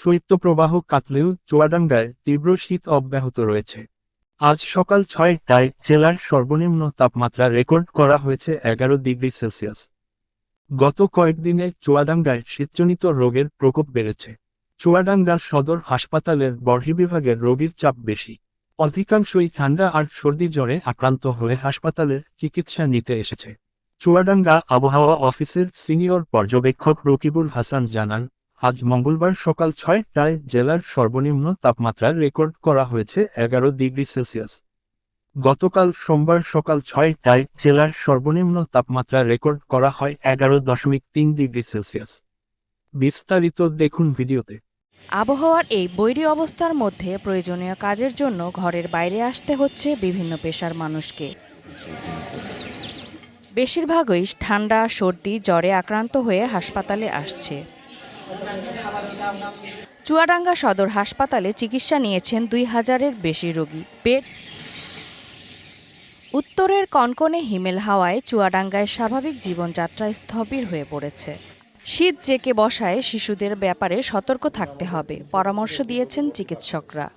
শৈত্যপ্রবাহ কাটলেও চুয়াডাঙ্গায় তীব্র শীত অব্যাহত রয়েছে। আজ সকাল ছয়টায় জেলার সর্বনিম্ন তাপমাত্রা রেকর্ড করা হয়েছে এগারো ডিগ্রি সেলসিয়াস। গত কয়েকদিনে চুয়াডাঙ্গায় শীতজনিত রোগের প্রকোপ বেড়েছে। চুয়াডাঙ্গা সদর হাসপাতালের বর্হি বিভাগের রোগীর চাপ বেশি। অধিকাংশই ঠান্ডা আর সর্দি জ্বরে আক্রান্ত হয়ে হাসপাতালের চিকিৎসা নিতে এসেছে। চুয়াডাঙ্গা আবহাওয়া অফিসের সিনিয়র পর্যবেক্ষক রকিবুল হাসান জানান আজ মঙ্গলবার সকাল ছয়টায় জেলার সর্বনিম্ন তাপমাত্রা রেকর্ড করা হয়েছে এগারো ডিগ্রি সেলসিয়াস। গতকাল সোমবার সকাল ছয়টায় জেলার সর্বনিম্ন তাপমাত্রা রেকর্ড করা হয় এগারো দশমিক তিন ডিগ্রি সেলসিয়াস। বিস্তারিত দেখুন ভিডিওতে। আবহাওয়ার এই বৈরী অবস্থার মধ্যে প্রয়োজনীয় কাজের জন্য ঘরের বাইরে আসতে হচ্ছে বিভিন্ন পেশার মানুষকে। বেশিরভাগই ঠান্ডা, সর্দি, জ্বরে আক্রান্ত হয়ে হাসপাতালে আসছে। চুয়াডাঙ্গা সদর হাসপাতালে চিকিৎসা নিয়েছেন দুই হাজারের বেশি রোগী। পেট উত্তরের কনকনে হিমেল হাওয়ায় চুয়াডাঙ্গায় স্বাভাবিক জীবনযাত্রা স্থবির হয়ে পড়েছে। শীত জেকে বসায় শিশুদের ব্যাপারে সতর্ক থাকতে হবে, পরামর্শ দিয়েছেন চিকিৎসকরা।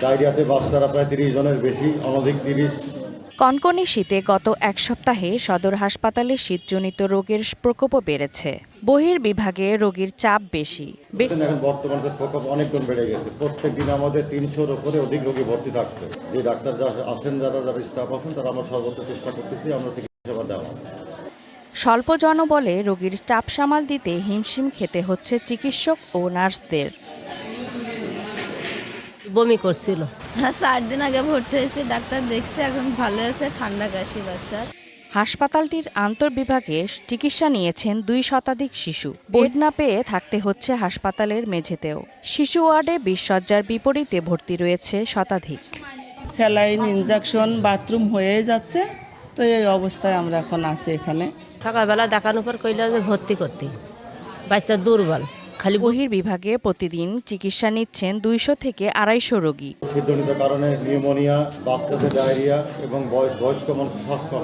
ডায়রিয়াতে বাচ্চারা প্রায় তিরিশ জনের বেশি, অনধিক তিরিশ কনকনে শীতে গত এক সপ্তাহে সদর হাসপাতালে শীতজনিত রোগের প্রকোপও বেড়েছে। বহির বিভাগে রোগীর চাপ বেশি। বর্তমানে প্রকোপ অনেক গুণ বেড়ে গেছে। প্রত্যেক দিন আমাদের তিনশোর উপরে অধিক রোগী ভর্তি থাকছে। যে ডাক্তার যা আছেন যারা যারা স্টাফ আছেন তারা আমরা সর্বোচ্চ চেষ্টা করতেছি আমরা চিকিৎসা দেওয়া। স্বল্প জনবলে রোগীর চাপ সামাল দিতে হিমশিম খেতে হচ্ছে চিকিৎসক ও নার্সদের। বমি করছিল। চার দিন আগে ভর্তি হয়েছি ডাক্তার দেখছে এখন ভালো আছে ঠান্ডা কাশি বাচ্চার হাসপাতালটির আন্তর্বিভাগে চিকিৎসা নিয়েছেন দুই শতাধিক শিশু। বেড না পেয়ে থাকতে হচ্ছে হাসপাতালের মেঝেতেও। শিশু ওয়ার্ডে বিশ শয্যার বিপরীতে ভর্তি রয়েছে শতাধিক। স্যালাইন ইনজেকশন বাথরুম হয়ে যাচ্ছে তো এই অবস্থায় আমরা এখন আছি এখানে। সকালবেলা দেখানোর পর কইলা যে ভর্তি করতে। বাচ্চা দুর্বল। খালি বহির বিভাগে প্রতিদিন চিকিৎসা নিচ্ছেন দুইশো থেকে আড়াইশো রোগী। কারণে নিউমোনিয়া বাচ্চাদের ডায়রিয়া এবং বয়স বয়স্ক মানুষের শ্বাসকষ্ট।